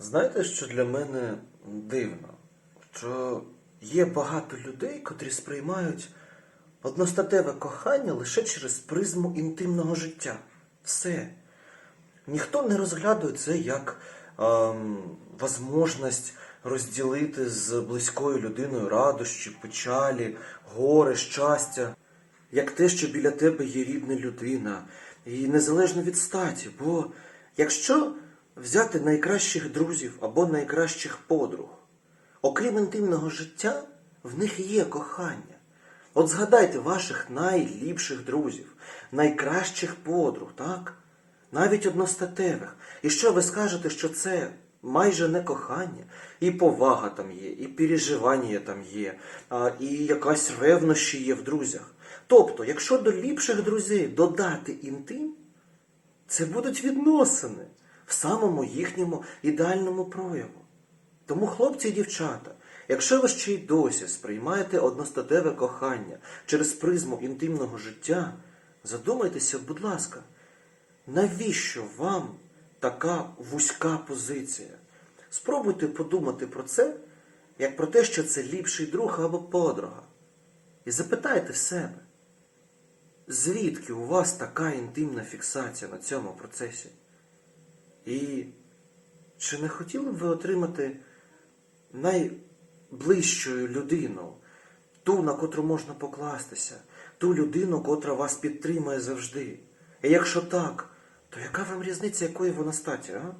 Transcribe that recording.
Знаєте, що для мене дивно? Що є багато людей, котрі сприймають одностатеве кохання лише через призму інтимного життя. Все. Ніхто не розглядує це як ем, возможність розділити з близькою людиною радощі, печалі, горе, щастя, як те, що біля тебе є рідна людина, і незалежно від статі. Бо якщо взяти найкращих друзів або найкращих подруг, окрім інтимного життя, в них є кохання. От згадайте ваших найліпших друзів, найкращих подруг, так? Навіть одностатевих. І що ви скажете, що це майже не кохання, і повага там є, і переживання там є, і якась ревнощі є в друзях. Тобто, якщо до ліпших друзів додати інтим, це будуть відносини в самому їхньому ідеальному прояву. Тому, хлопці і дівчата, якщо ви ще й досі сприймаєте одностатеве кохання через призму інтимного життя, задумайтеся, будь ласка, навіщо вам така вузька позиція? Спробуйте подумати про це, як про те, що це ліпший друг або подруга. І запитайте себе, звідки у вас така інтимна фіксація на цьому процесі? І чи не хотіли б ви отримати найближчою людину, ту, на котру можна покластися, ту людину, котра вас підтримує завжди? І якщо так, то яка вам різниця, якої вона статі, а?